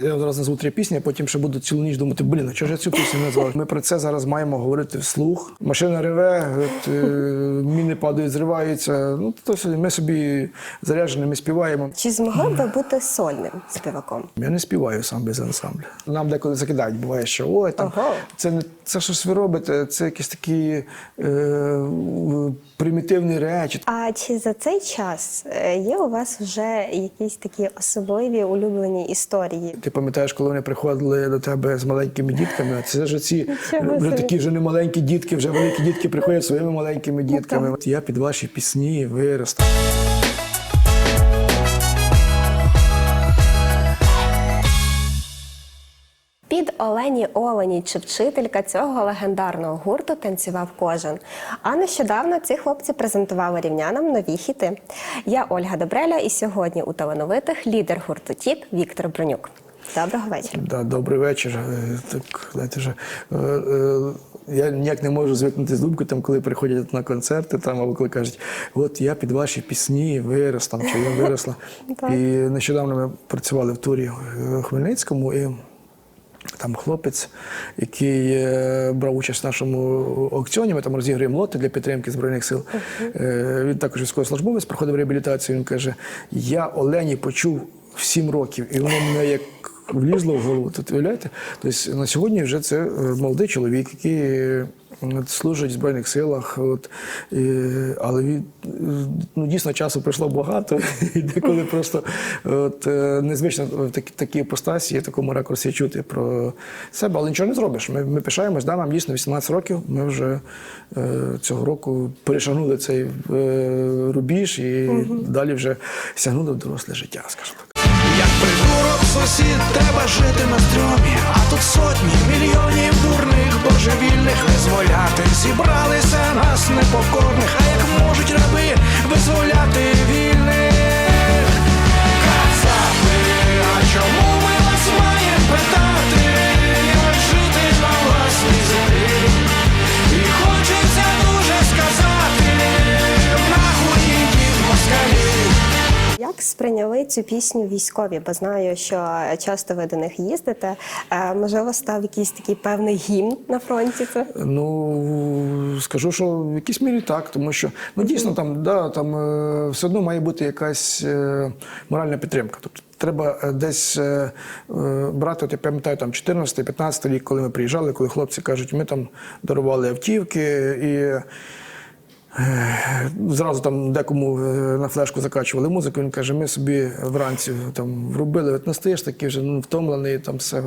Я одразу назву три пісні, а потім ще буду цілу ніч думати, блін, а чого ж я цю пісню назвав? Ми про це зараз маємо говорити вслух. Машина реве, от, е, міни падають, зриваються. Ну, то все, ми собі заряджені, ми співаємо. Чи змогли б ви бути сольним співаком? Я не співаю сам без ансамблю. Нам деколи закидають, буває, що ой, там Ага. це не це щось ви робите, це якісь такі е, примітивні речі. А чи за цей час е, є у вас вже якісь такі особливі улюблені історії? Ти пам'ятаєш, коли вони приходили до тебе з маленькими дітками? Це ж ці вже такі вже не маленькі дітки, вже великі дітки приходять своїми маленькими Ну, дітками. От я під ваші пісні виросту. Під Олені Олені чи вчителька цього легендарного гурту танцював кожен. А нещодавно ці хлопці презентували рівнянам нові хіти. Я Ольга Добреля, і сьогодні у талановитих лідер гурту Тіп Віктор Бронюк. Доброго вечора. Да, добрий вечір. Е, Так, знаєте, вже, е, е, я ніяк не можу звикнути з думки, там, коли приходять на концерти, там, або коли кажуть, от я під ваші пісні вирос, там, чи я виросла. І нещодавно ми працювали в турі в Хмельницькому. і Там хлопець, який е, брав участь в нашому аукціоні, ми там розіграємо лоти для підтримки Збройних сил. Е, він також військовослужбовець, проходив реабілітацію. Він каже: Я Олені почув в 7 років, і воно мене як влізло в голову. Тут уявляєте? Тобто на сьогодні вже це е, молодий чоловік, який е, служить в Збройних силах. От, е, але він, ну, дійсно часу пройшло багато, і деколи просто от, е, незвично в такі, такій іпостасі, в такому ракурсі чути про себе, але нічого не зробиш. Ми, ми пишаємось, да, нам дійсно 18 років. Ми вже е, цього року перешагнули цей е, рубіж і далі вже сягнули в доросле життя, скажімо так. Сусід, треба жити на стрьомі, а тут сотні мільйонів дурних божевільних визволяти зібралися нас непокорних, а як можуть раби визволяти вільних? Сприйняли цю пісню військові? Бо знаю, що часто ви до них їздите. Е, Можливо, став якийсь такий певний гімн на фронті. Це Ну скажу, що в якійсь мірі так, тому що ну дійсно там, да, там е, все одно має бути якась е, моральна підтримка. Тобто треба десь брати, от я пам'ятаю, там 14-15 рік, коли ми приїжджали, коли хлопці кажуть, ми там дарували автівки і. Зразу там декому е, на флешку закачували музику. Він каже: ми собі вранці там врубили. От настаєш такий вже ну, втомлений, там все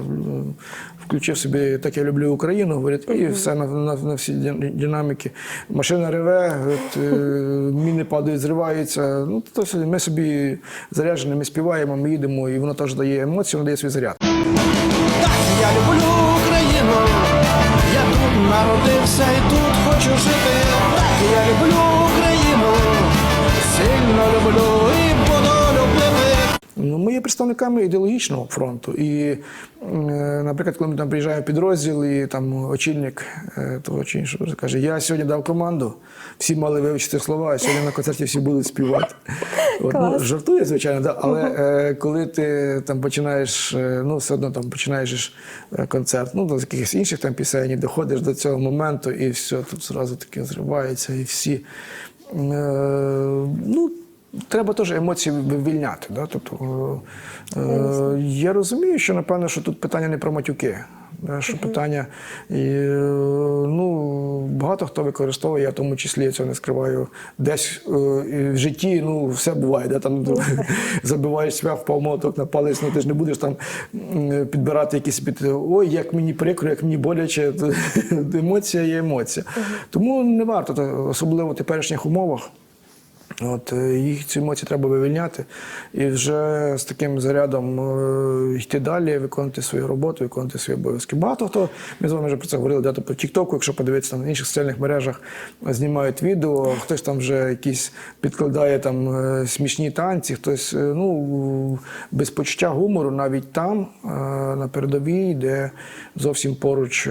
включив собі так я люблю Україну, говорить, і все на, на, на всі динаміки. Машина реве, от, е, міни падають, зриваються. Ну то все, ми собі заряджені, ми співаємо, ми їдемо, і воно теж дає емоції, воно дає свій заряд. Так, я люблю Україну, я тут народився і тут хочу жити. Я люблю є представниками ідеологічного фронту. І, е, наприклад, коли ми там приїжджаємо в підрозділ, і там очільник е, того чи іншого каже: Я сьогодні дав команду, всі мали вивчити слова, а сьогодні на концерті всі будуть співати. От, ну, жартує, звичайно, да, але е, коли ти там починаєш, ну все одно там починаєш концерт, ну до якихось інших там пісень, доходиш до цього моменту, і все тут зразу таке зривається, і всі. Е, ну, Треба теж емоції вивільняти. Да? Тобто, е, е, я розумію, що напевно, що тут питання не про матюки. да, Що питання, і, е, ну, багато хто використовує, я в тому числі я цього не скриваю, десь е, в житті ну, все буває. Да? Там, забиваєш свях, впав молоток на палець, ну ти ж не будеш там підбирати якісь під ой, як мені прикро, як мені боляче. Емоція є емоція. Тому не варто, особливо в теперішніх умовах. От е, їх ці емоції треба вивільняти і вже з таким зарядом е, йти далі, виконувати свою роботу, виконувати свої обов'язки. Багато хто ми з вами вже про це говорили, де по Тіктоку, якщо подивитися на інших соціальних мережах, знімають відео, хтось там вже якісь підкладає там е, смішні танці, хтось ну без почуття гумору, навіть там на передовій, де зовсім поруч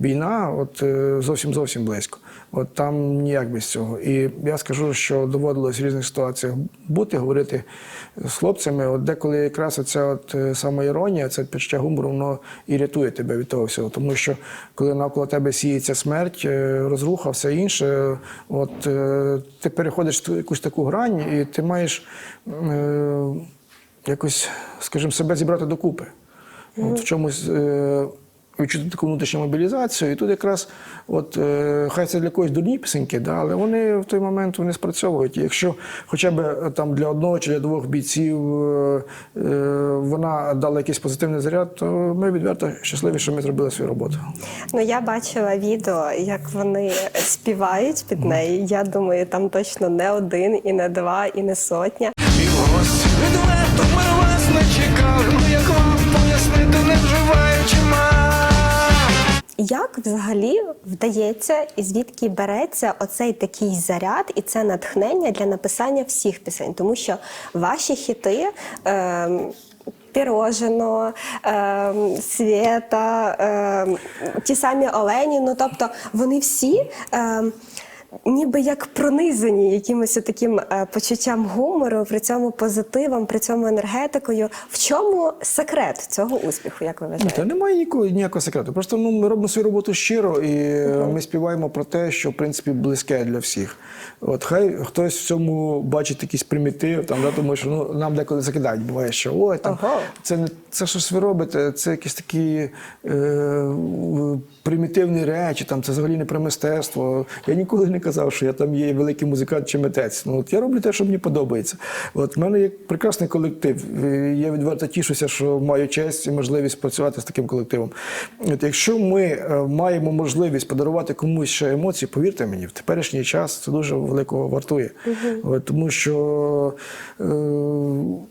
війна, от зовсім зовсім близько. От там ніяк без цього. І я скажу, що що доводилось в різних ситуаціях бути, говорити з хлопцями. От деколи якраз оця от е, самоіронія, це почуття гумору, воно і рятує тебе від того всього. Тому що коли навколо тебе сіється смерть, е, розруха, все інше, от е, ти переходиш в якусь таку грань, і ти маєш е, якось, скажімо, себе зібрати докупи. От в чомусь е, відчути таку внутрішню мобілізацію. І тут якраз, от, е, хай це для когось дурні пісеньки, да, але вони в той момент вони спрацьовують. І якщо хоча б е, там для одного чи для двох бійців е, вона дала якийсь позитивний заряд, то ми відверто щасливі, що ми зробили свою роботу. Ну я бачила відео, як вони співають під неї. Я думаю, там точно не один, і не два, і не сотня. Як взагалі вдається і звідки береться оцей такий заряд і це натхнення для написання всіх пісень? Тому що ваші хіти. Е, Пірожено, е, свята, е, ті самі Олені. Ну тобто вони всі е, ніби як пронизані якимось таким е, почуттям гумору, при цьому позитивом, при цьому енергетикою. В чому секрет цього успіху, як ви вважаєте? Та немає ніякого, ніякого секрету. Просто ну, ми робимо свою роботу щиро і ми співаємо про те, що в принципі близьке для всіх. От хай хтось в цьому бачить якийсь примітив, там, да, тому що ну, нам деколи закидають, буває, що ой, там, Ага. це не це щось ви робите, це якісь такі е, примітивні речі, там, це взагалі не про мистецтво. Я ніколи не казав, що я там є великий музикант чи митець. Ну, от я роблю те, що мені подобається. От в мене є прекрасний колектив. Я відверто тішуся, що маю честь і можливість працювати з таким колективом. От якщо ми е, маємо можливість подарувати комусь ще емоції, повірте мені, в теперішній час це дуже великого вартує. От, тому що е,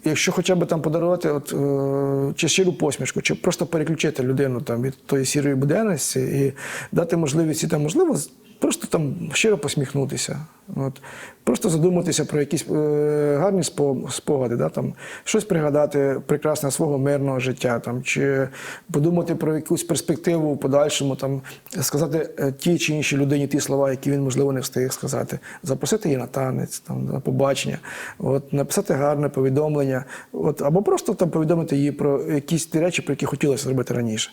якщо хоча б там подарувати от, е, чи щиру посмішку, чи просто переключити людину там, від тої сірої буденності і дати можливість і там, можливо, Просто там щиро посміхнутися, от. просто задуматися про якісь е, гарні спо- спогади, да, там, щось пригадати прекрасне свого мирного життя, там, чи подумати про якусь перспективу в подальшому, там, сказати е, тій чи іншій людині ті слова, які він, можливо, не встиг сказати, запросити її на танець, там, на побачення, от, написати гарне повідомлення, от, або просто там, повідомити її про якісь ті речі, про які хотілося зробити раніше.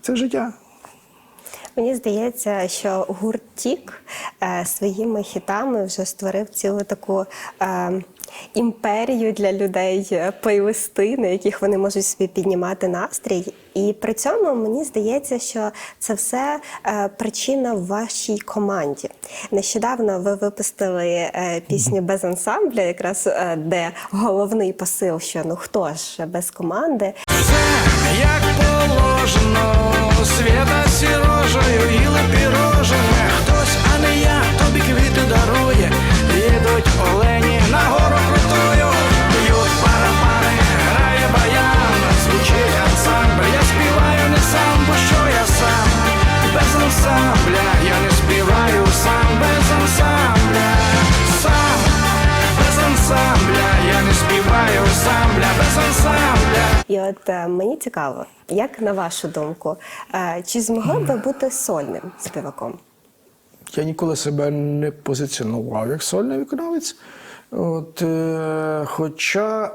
Це життя. Мені здається, що гурт Тік е, своїми хітами вже створив цілу таку е, імперію для людей, е, плейлисти, на яких вони можуть собі піднімати настрій. І при цьому мені здається, що це все причина в вашій команді. Нещодавно ви випустили пісню без ансамбля, якраз де головний посил, що ну хто ж без команди. Як положено, І от е, мені цікаво, як на вашу думку, е, чи змогли б ви бути сольним співаком? Я ніколи себе не позиціонував як сольний виконавець. От, е, хоча е,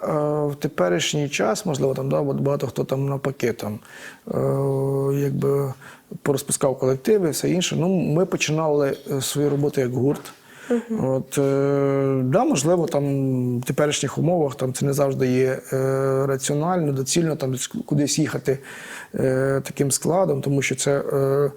в теперішній час, можливо, там да, багато хто там навпаки там, е, якби порозпускав колективи, все інше. Ну, ми починали е, свою роботу як гурт. От, е, да, можливо, там в теперішніх умовах там це не завжди є е, раціонально, доцільно там кудись їхати е, таким складом, тому що це, е,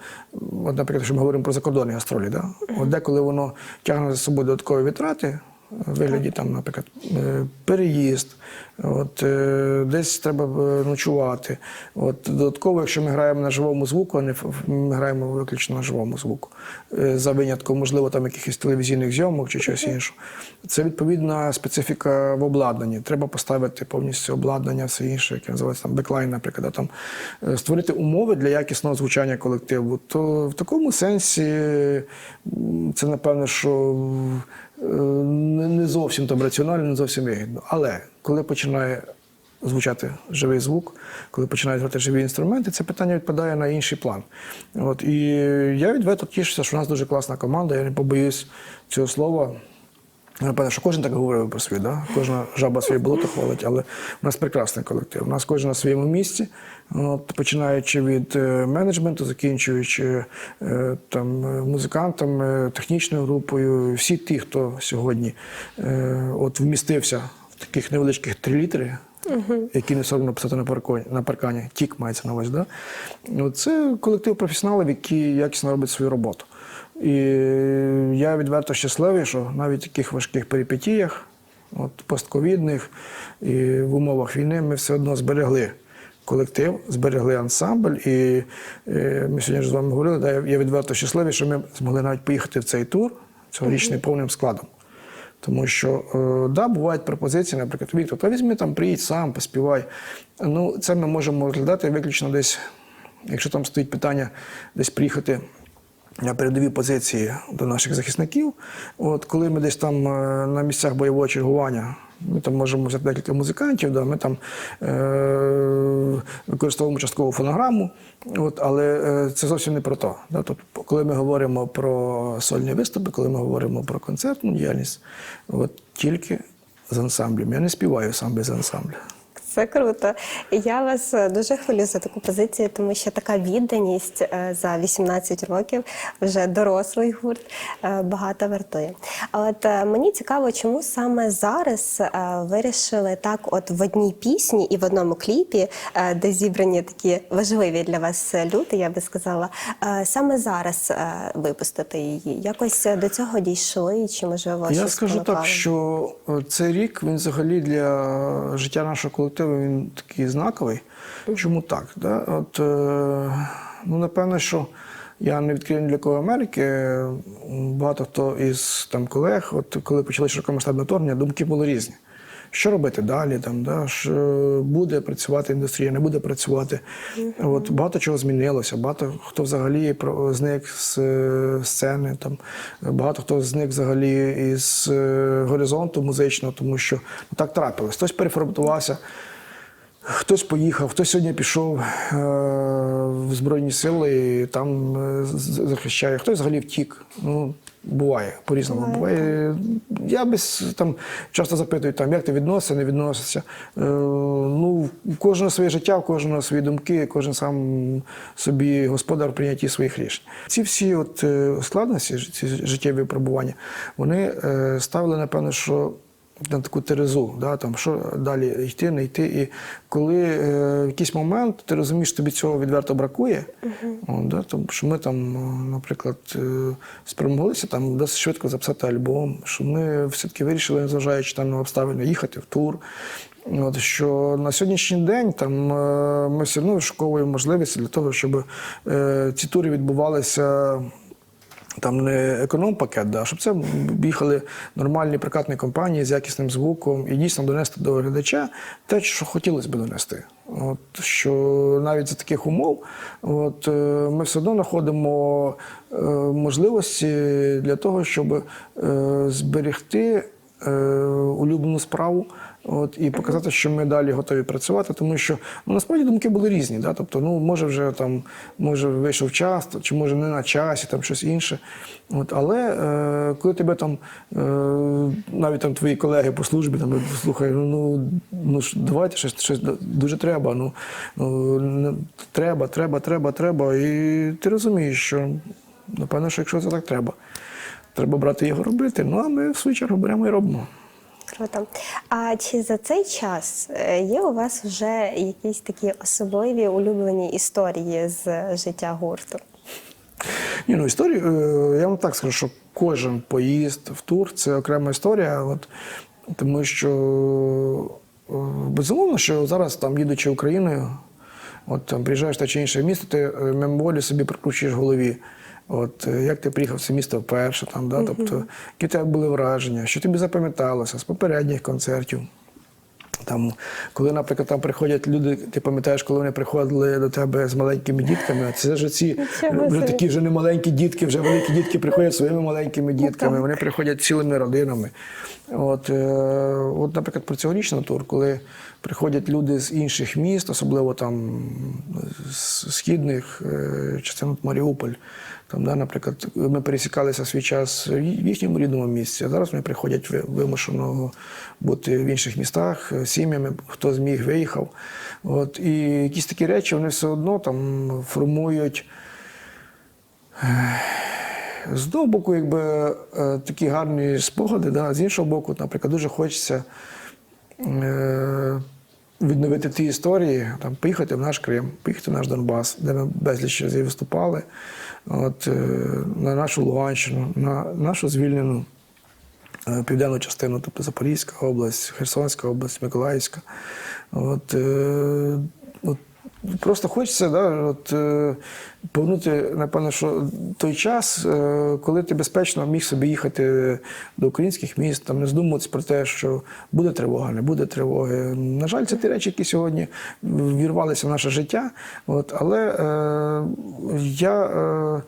от, наприклад, що ми говоримо про закордонні гастролі, да? от деколи воно тягне за собою додаткові витрати. Вигляді там, наприклад, е, переїзд, от, е, десь треба е, ночувати. От, додатково, якщо ми граємо на живому звуку, а не ми граємо виключно на живому звуку, за винятком, можливо, там якихось телевізійних зйомок чи щось інше. Це відповідна специфіка в обладнанні. Треба поставити повністю обладнання, все інше, яке називається там беклайн, наприклад, да, там, створити умови для якісного звучання колективу. То в такому сенсі це напевно, що зовсім там раціонально, не зовсім вигідно. Але коли починає звучати живий звук, коли починають грати живі інструменти, це питання відпадає на інший план. От, і я відверто тішуся, що у нас дуже класна команда, я не побоюсь цього слова. Напевно, що кожен так говорив про свій, да? кожна жаба своє болото хвалить, але у нас прекрасний колектив. У нас кожен на своєму місці, от, починаючи від е, менеджменту, закінчуючи е, там, е, музикантами, технічною групою. Всі ті, хто сьогодні от, вмістився в таких невеличких три літри, які не соромно писати на паркані, на паркані. тік мається на увазі. Да? Це колектив професіоналів, які якісно роблять свою роботу. І я відверто щасливий, що навіть в таких важких перипетіях, от постковідних і в умовах війни, ми все одно зберегли колектив, зберегли ансамбль. І е, ми сьогодні вже з вами говорили, да, я- відверто щасливий, що ми змогли навіть поїхати в цей тур цьогорічний повним складом. Тому що, е, да, бувають пропозиції, наприклад, Віктор, та візьми там, приїдь сам, поспівай. Ну, це ми можемо розглядати виключно десь, якщо там стоїть питання, десь приїхати на передові позиції до наших захисників. От коли ми десь там е, на місцях бойового чергування, ми там можемо взяти декілька музикантів, да, ми там е- використовуємо часткову фонограму, от, але е, це зовсім не про то. Да. Тобто, коли ми говоримо про сольні виступи, коли ми говоримо про концертну діяльність, от тільки з ансамблем. Я не співаю сам без ансамбля. Це круто. Я вас е, дуже хвилюю за таку позицію, тому що така відданість е, за 18 років, вже дорослий гурт, е, багато вартує. А от мені цікаво, чому саме зараз вирішили так, от в одній пісні і в одному кліпі, де зібрані такі важливі для вас люди, я би сказала, саме зараз випустити її. Якось до цього дійшли, чи можливо Я щось скажу так, що цей рік він взагалі для життя нашого колективу він такий знаковий. Чому так? Да? От, е, ну, напевно, що я не відкрию для кого Америки. Багато хто із там, колег, от, коли почали широкомасштабне вторгнення, думки були різні. Що робити далі? Там, да? що буде працювати індустрія, не буде працювати. От, багато чого змінилося. Багато хто взагалі зник з е, сцени, там, багато хто зник взагалі із е, горизонту музичного, тому що ну, так трапилось. Хтось переформатувався. Хтось поїхав, хтось сьогодні пішов е, в Збройні Сили там е, захищає, хтось взагалі втік. Ну, буває, по-різному буває. Я без там часто запитую, там, як ти відносишся, не відносишся. Е, ну, у кожного своє життя, у кожного свої думки, кожен сам собі господар в прийнятті своїх рішень. Ці всі от е, складності, ці життєві випробування, вони ставили, напевно, що на таку терезу, да, там, що далі йти, не йти. І коли е, в якийсь момент ти розумієш, що тобі цього відверто бракує, о, да, тому що ми там, е, наприклад, е, спромоглися там досить швидко записати альбом, що ми все-таки вирішили, незважаючи там на обставини, їхати в тур. От, що на сьогоднішній день там е, ми все одно вишуковуємо можливості для того, щоб е, ці тури відбувалися там не економ-пакет, да, щоб це їхали нормальні прокатні компанії з якісним звуком і дійсно донести до глядача те, що хотілося б донести. От, що навіть за таких умов от, е, ми все одно знаходимо е, можливості для того, щоб е, зберегти улюблену справу. От, і показати, що ми далі готові працювати, тому що ну, насправді думки були різні. Да? Тобто, ну, може, вже там, може, вийшов час, чи може не на часі, там щось інше. От, але е, коли тебе там, е, навіть там твої колеги по службі там слухай, ну, ну, ну давайте щось, щось дуже треба. Ну, ну треба, треба, треба, треба. І ти розумієш, що напевно, що якщо це так треба, треба брати його робити. Ну а ми в свою чергу беремо і робимо. Круто. А чи за цей час е, є у вас вже якісь такі особливі улюблені історії з життя гурту? Ні, ну історію, е, я вам так скажу, що кожен поїзд в тур це окрема історія. От, тому що е, безумовно, що зараз там їдучи Україною, от там приїжджаєш те чи інше місто, ти мимоволі собі прокручуєш в голові. От е, як ти приїхав в це місто вперше, там, да? тобто, які тебе були враження, що тобі запам'яталося з попередніх концертів. Там, коли, наприклад, там приходять люди, ти пам'ятаєш, коли вони приходили до тебе з маленькими дітками, це ж ці вже такі вже не маленькі дітки, вже великі дітки приходять своїми маленькими дітками, вони приходять цілими родинами. От, е, от, наприклад, про цьогорічний тур, коли приходять люди з інших міст, особливо там з східних е, частин Маріуполь, Там, да, наприклад, ми пересікалися свій час в їхньому рідному місці, а зараз вони приходять вимушено бути в інших містах, е, сім'ями, хто зміг, виїхав. От, і якісь такі речі вони все одно там формують. З одного боку, якби е, такі гарні спогади, да, з іншого боку, наприклад, дуже хочеться е, відновити ті історії, там, поїхати в наш Крим, поїхати в наш Донбас, де ми безліч разів виступали, от, е, на нашу Луганщину, на нашу звільнену е, південну частину, тобто Запорізька область, Херсонська область, Миколаївська. От, е, от, просто хочеться да, от, е, повернути, напевно, що той час, е, коли ти безпечно міг собі їхати до українських міст, там не здумуватися про те, що буде тривога, не буде тривоги. На жаль, це ті речі, які сьогодні вірвалися в наше життя. От, але е, я. Е,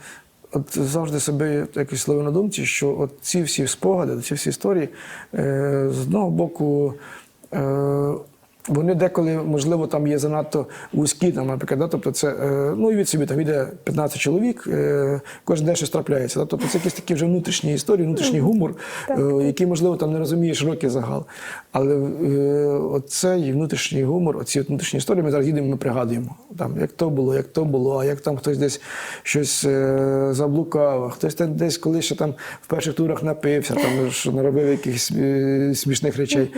От завжди собі якось ловив на думці, що от ці всі спогади, ці всі історії, е, з одного боку, е, вони деколи, можливо, там є занадто вузькі, там, наприклад, да? тобто це, е, ну і від собі там йде 15 чоловік, е, кожен день щось трапляється. Да? Тобто це якісь такі вже внутрішні історії, внутрішній гумор, е, який, можливо, там не розуміє широкий загал. Але оцей внутрішній гумор, оці внутрішні історії, ми зараз їдемо, ми пригадуємо, там, як то було, як то було, а як там хтось десь щось заблукав, хтось там десь колись ще там в перших турах напився, там що наробив якихось смішних речей.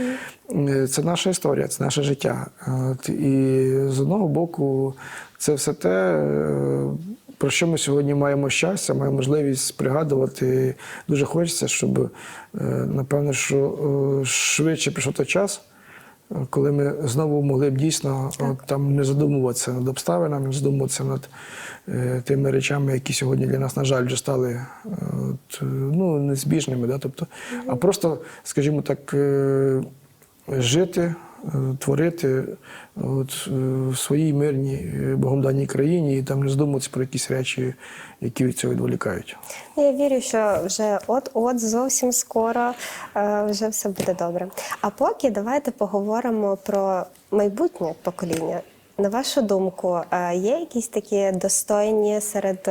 Е, Це наша історія, це наше життя. От, і з одного боку, це все те, е, про що ми сьогодні маємо щастя, маємо можливість пригадувати. Дуже хочеться, щоб, е, напевно, що швидше прийшов той час, коли ми знову могли б дійсно от, там не задумуватися над обставинами, не задумуватися над тими речами, які сьогодні для нас, на жаль, вже стали от, ну, незбіжними. Да? Тобто, а просто, скажімо так, жити, е, творити от, е, в своїй мирній е, Богом даній країні і там не задумуватися про якісь речі, які від цього відволікають. Я вірю, що вже от-от зовсім скоро вже все буде добре. А поки давайте поговоримо про майбутнє покоління. На вашу думку, є якісь такі достойні серед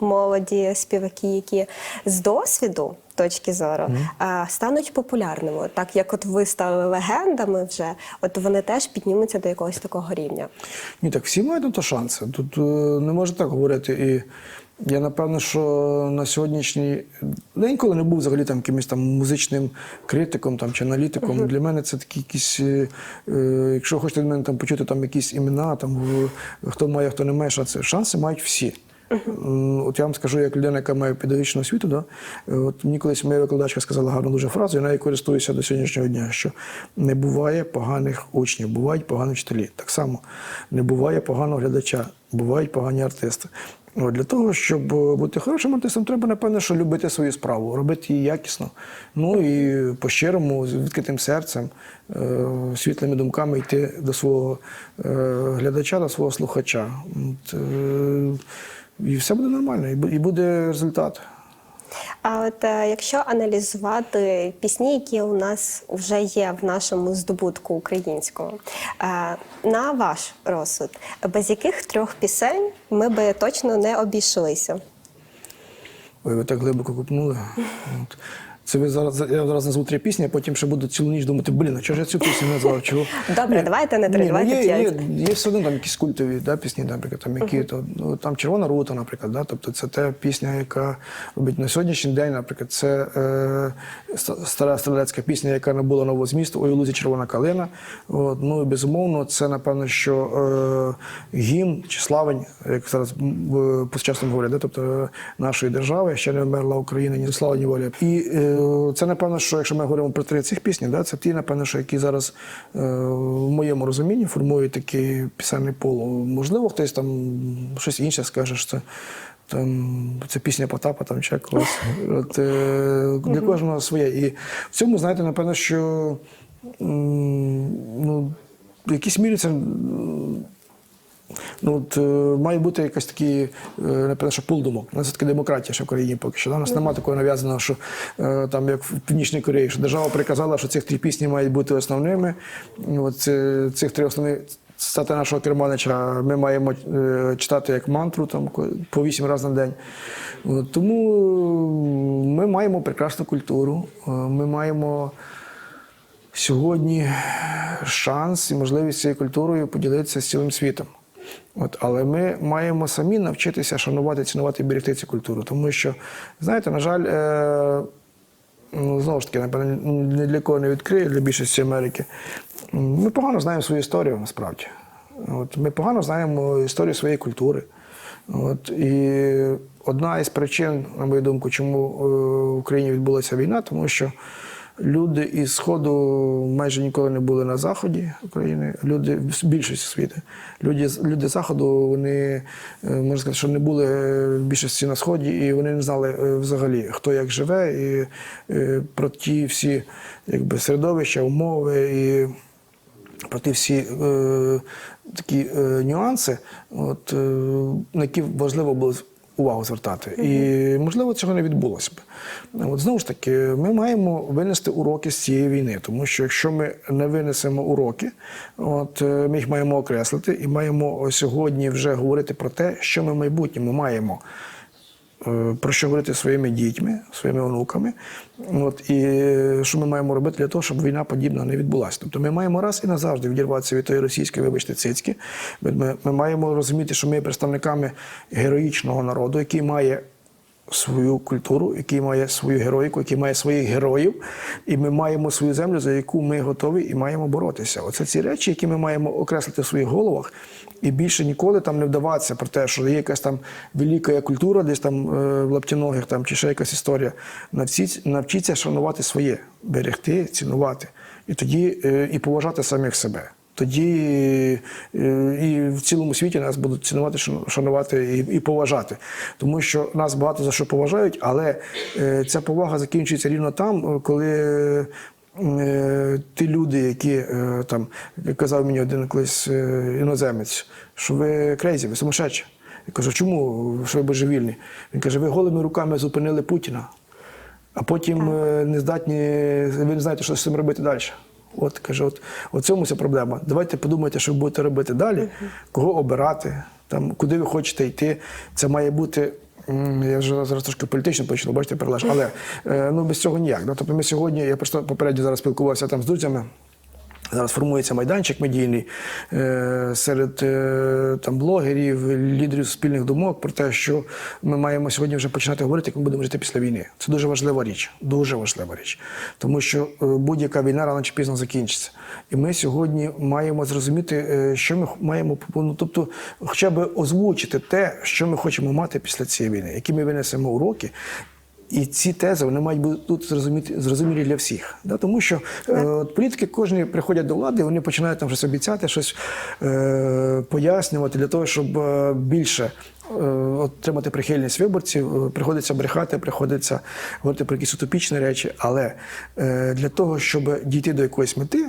молоді співаки, які з досвіду точки зору е, стануть популярними, так як от ви стали легендами вже, от вони теж піднімуться до якогось такого рівня. Ні, так всі мають на то шанси. Тут е, не можна так говорити. І я напевно, що на сьогоднішній я ніколи не був взагалі там якимось там музичним критиком там, чи аналітиком. Для мене це такі якісь, е, е, якщо хочете мене там почути там якісь імена, там хто має, хто не має шанси. Шанси мають всі. От я вам скажу, як людина, яка має педагогічну освіту, да? е, от мені колись моя викладачка сказала гарну дуже фразу, я нею користуюся до сьогоднішнього дня, що не буває поганих учнів, бувають погані вчителі. Так само не буває поганого глядача, бувають погані артисти. От, для того, щоб е, бути хорошим артистом, треба, напевно, що любити свою справу, робити її якісно. Ну і по-щирому, з відкритим серцем, е, світлими думками йти до свого глядача, до свого слухача. От, і все буде нормально, і буде результат. А от е, якщо аналізувати пісні, які у нас вже є в нашому здобутку українському, е, на ваш розсуд, без яких трьох пісень ми би точно не обійшлися? Ой, ви так глибоко купнули. От. Це ви зараз я зараз назву три пісні, а потім ще буду цілу ніч думати, блін, а чого ж я цю пісню не назвав? Чого? Добре, давайте не три, ні, ну, є. Є, є все одно там якісь культові да, пісні, наприклад, там, які то, ну, там Червона рута, наприклад, да, тобто це та пісня, яка робить на сьогоднішній день, наприклад, це е, стара стрілецька пісня, яка набула нового змісту, ой, у лузі червона калина. От, ну і безумовно, це напевно, що е, гімн чи славень, як зараз в сучасному говорять, да, тобто нашої держави, ще не вмерла Україна, ні слава, ні воля. І е, це напевно, що якщо ми говоримо про три цих пісні, да, це ті, напевно, що які зараз е, в моєму розумінні формують такий пісенний пол. Можливо, хтось там щось інше скаже, що це. Там це пісня Потапа там чи якогось. От, е, для кожного своє. І в цьому, знаєте, напевно, що ну, в якійсь мірі це Ну, от, е, має бути якась такий, е, напевно, що пул думок. У нас все-таки демократія ще в країні поки що. У нас немає такого нав'язаного, що е, там, як в Північній Кореї, що держава приказала, що цих три пісні мають бути основними. От, цих три основні. стати нашого керманича ми маємо читати як мантру там, по вісім разів на день. Тому ми маємо прекрасну культуру, ми маємо сьогодні шанс і можливість цією культурою поділитися з цілим світом. От, але ми маємо самі навчитися шанувати, цінувати і берегти цю культуру. Тому що, знаєте, на жаль, е, ну, знову ж таки, напевно, ні для кого не відкрию, для більшості Америки. Ми погано знаємо свою історію насправді. От, ми погано знаємо історію своєї культури. От, і одна із причин, на мою думку, чому е, в Україні відбулася війна, тому що люди із Сходу майже ніколи не були на Заході України. Люди з більшості світу. Люди, люди Заходу, вони е, можна сказати, що не були в більшості на Сході, і вони не знали е, взагалі, хто як живе, і е, про ті всі якби, середовища, умови. і про ті всі е, такі е, нюанси, от, е, на які важливо було увагу звертати. І можливо цього не відбулося б. От знову ж таки, ми маємо винести уроки з цієї війни, тому що якщо ми не винесемо уроки, от е, ми їх маємо окреслити і маємо сьогодні вже говорити про те, що ми в майбутньому маємо про що говорити своїми дітьми, своїми онуками. От, і е, що ми маємо робити для того, щоб війна подібна не відбулася. Тобто ми маємо раз і назавжди відірватися від тої російської, вибачте, цицьки. Ми, ми маємо розуміти, що ми є представниками героїчного народу, який має свою культуру, який має свою героїку, який має своїх героїв, і ми маємо свою землю, за яку ми готові і маємо боротися. Оце ці речі, які ми маємо окреслити в своїх головах, і більше ніколи там не вдаватися про те, що є якась там велика культура, десь там е, в лаптяногих там чи ще якась історія. Навчіться, навчіться шанувати своє, берегти, цінувати, і тоді е, і поважати самих себе. Тоді е, і в цілому світі нас будуть цінувати, шанувати і, і поважати. Тому що нас багато за що поважають, але е, ця повага закінчується рівно там, е, коли ті люди, які там казав мені один колись іноземець, що ви крейзі, ви сумасшедші. Я кажу, чому що ви божевільні? Він каже, ви голими руками зупинили Путіна, а потім не здатні, ви не знаєте, що з цим робити далі. От каже, от у цьому вся проблема. Давайте подумайте, що ви будете робити далі, кого обирати, там, куди ви хочете йти. Це має бути. Я вже зараз трошки політично почну, бачите, перелаж, але е, ну, без цього ніяк. Да? Тобто ми сьогодні, я просто попередньо зараз спілкувався там з друзями. Зараз формується майданчик медійний е, серед е, там, блогерів, лідерів суспільних думок про те, що ми маємо сьогодні вже починати говорити, як ми будемо жити після війни. Це дуже важлива річ, дуже важлива річ. Тому що е, будь-яка війна рано чи пізно закінчиться. І ми сьогодні маємо зрозуміти, що ми маємо ну, тобто, хоча б озвучити те, що ми хочемо мати після цієї війни, які ми винесемо уроки. І ці тези вони мають бути тут зрозуміти зрозумілі для всіх. Да? Тому що е, от політики кожні приходять до влади, вони починають там щось обіцяти, щось е, пояснювати для того, щоб е, більше е, отримати прихильність виборців. Е, Приходиться брехати, приходиться говорити про якісь утопічні речі. Але для того, щоб дійти до якоїсь мети,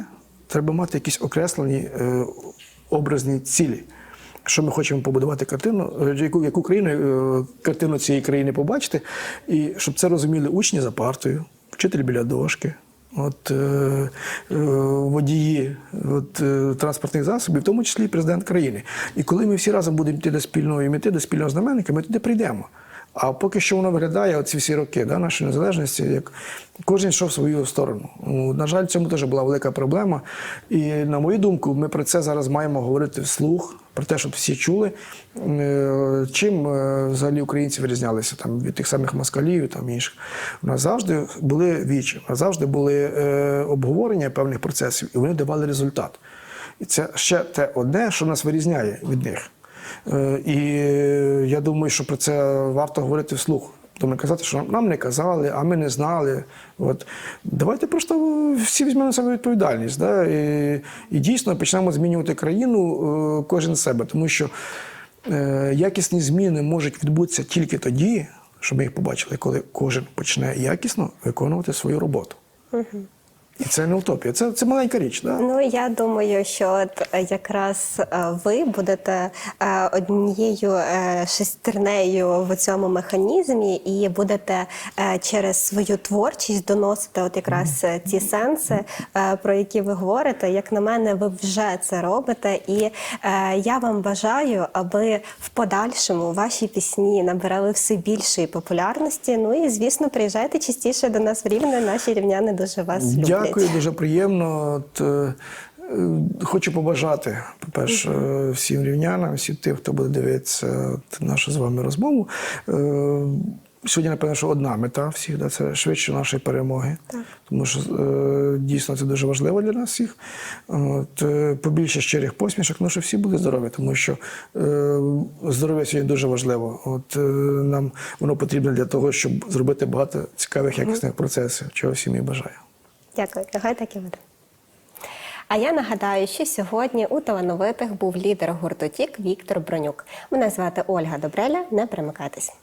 треба мати якісь окреслені образні цілі. Що ми хочемо побудувати картину, е, яку, яку країну, е, картину цієї країни побачити, і щоб це розуміли учні за партою, вчитель біля дошки, от, е, водії от, транспортних засобів, в тому числі і президент країни. І коли ми всі разом будемо йти до спільної мети, до спільного знаменника, ми туди прийдемо. А поки що воно виглядає, оці всі роки да, нашої незалежності, як кожен йшов в свою сторону. Ну, На жаль, цьому теж була велика проблема. І на мою думку, ми про це зараз маємо говорити вслух, про те, щоб всі чули, е, чим е, взагалі українці вирізнялися там, від тих самих москалів там інших. У нас завжди були вічі, у нас завжди були е, обговорення певних процесів, і вони давали результат. І це ще те одне, що нас вирізняє від них. Е, І я думаю, що про це варто говорити вслух. Тобто не казати, що нам не казали, а ми не знали. От. Давайте просто всі візьмемо на себе відповідальність. Да? І, і дійсно почнемо змінювати країну е, кожен себе. Тому що е, якісні зміни можуть відбутися тільки тоді, щоб ми їх побачили, коли кожен почне якісно виконувати свою роботу. І це не утопія, це, це маленька річ. Да? Ну я думаю, що от е, якраз е, ви будете е, однією шестернею в цьому механізмі, і будете через свою творчість доносити от якраз ті сенси, про які ви говорите. Як на мене, ви вже це робите, і я вам бажаю, аби в подальшому ваші пісні набирали все більшої популярності. Ну і звісно, приїжджайте частіше до нас в Рівне. Наші рівняни дуже вас люблять. Дякую, дуже приємно. От, е, е, хочу побажати, по-перше, всім рівнянам, всім тим, хто буде дивитися от, нашу з вами розмову. Е, Сьогодні, напевно, що одна мета всіх, да, це швидше нашої перемоги. Тому що е, дійсно це дуже важливо для нас всіх. От, е, побільше щирих посмішок, ну, щоб всі були здорові, тому що е, здоров'я сьогодні дуже важливо. От, е, нам воно потрібно для того, щоб зробити багато цікавих якісних процесів, чого всім і бажаю. Дякую, нехай так і буде. А я нагадаю, що сьогодні у талановитих був лідер гурту Тік Віктор Бронюк. Мене звати Ольга Добреля. Не перемикайтесь.